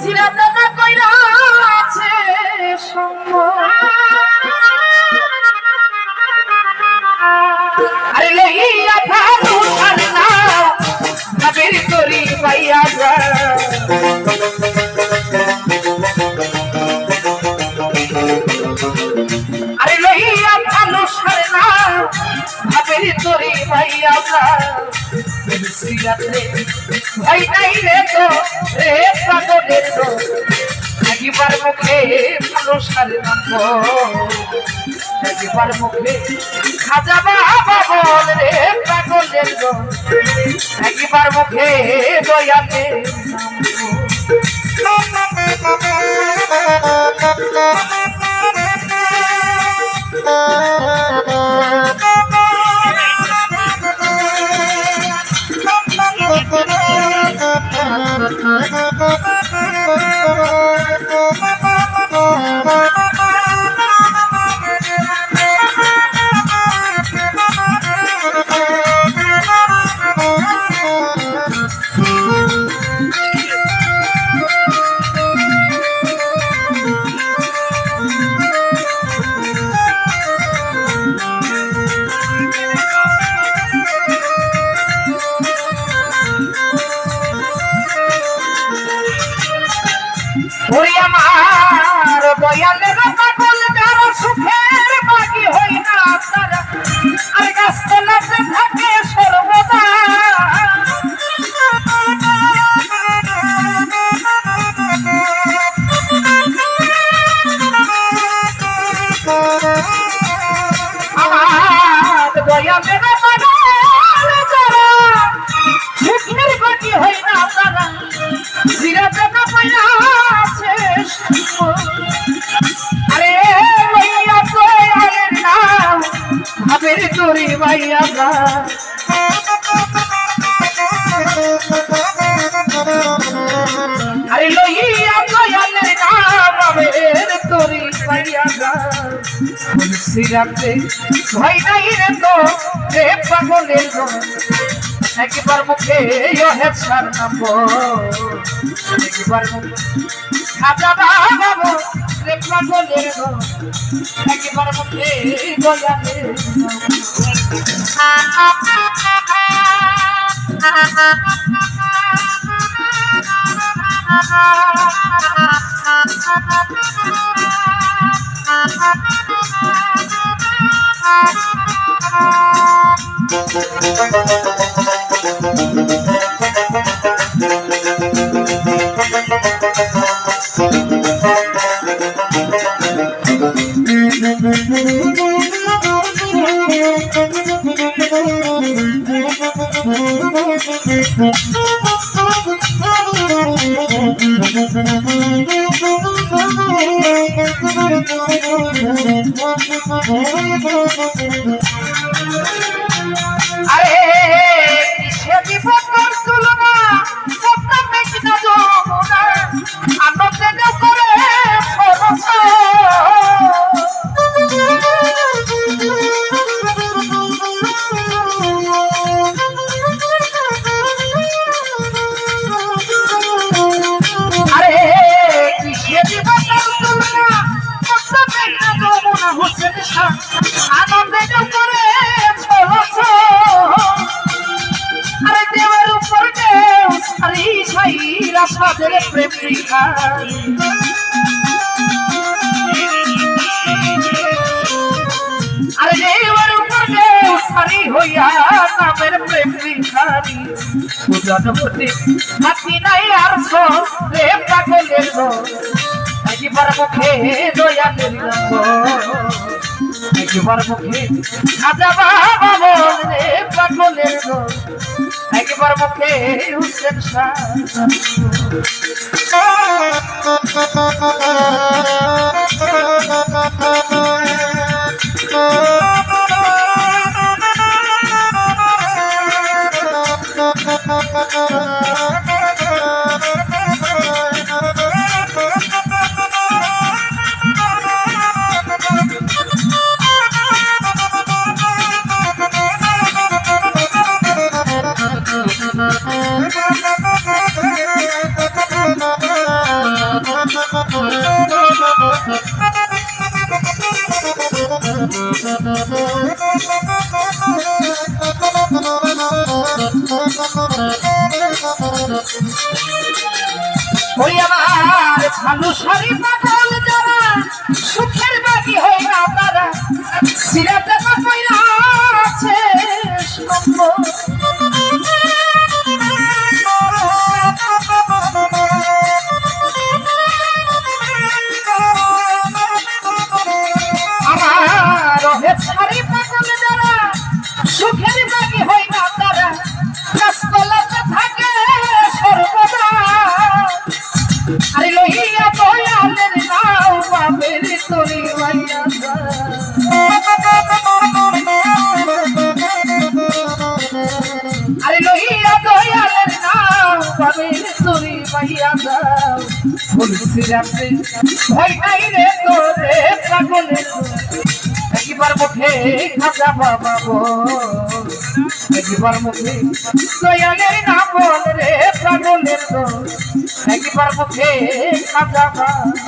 চিরাদানা কইরা আছে সঙ্গ আরে লইয়া ভালো ঠান্ডা করি পাইয়া যা সিরাতে ভাই নাই রে তো, রে পাগলের তো। একবার মুখে ভালো সারে একবার মুখে খাজা বাবা বল রে পাগলের একবার মুখে দয়াতে ওরে আমার দয়ালের পাগল যার সুখের বাকি হই না তারা আর গাছতলাতে থাকে সিরাতে ভাই নাই রে তো, রে পাগলের একবার মুখে হেড সার নাম একবার মুখে খাজা বাবু, রে পাগলের একবার মুখে দয়ালের আরে আরে দেওয়ার উপর সারি হইয়া নামের প্রেম রেখারি সুজান হতে নাই আর রে পাগলের গো একবার মুখে দয়ালের গো একবার মুখে খাজা বাবা বল রে পাগলের একবার মুখে হুসেন শাহ ওই আমার মানুষের পাগল যারা সুখের বাকি হয় না তারা সিরাতে ছাড়ি পাগল যারা, সুখের বাকি হয় না তারা গাছতলাতে থাকে সর্বদা। আরে লইয়া দয়ালের নাও বাবের তরি মাইয়া আরে লইয়া দয়ালের নাও বাবের তরি দাও বলছি ভয় নাই রে তোরে পাগলের। একবার মুখে খাজা বাবা একবার মুখে দয়ালের নাম বল রে প্রাণের একবার মুখে খাজা বাবা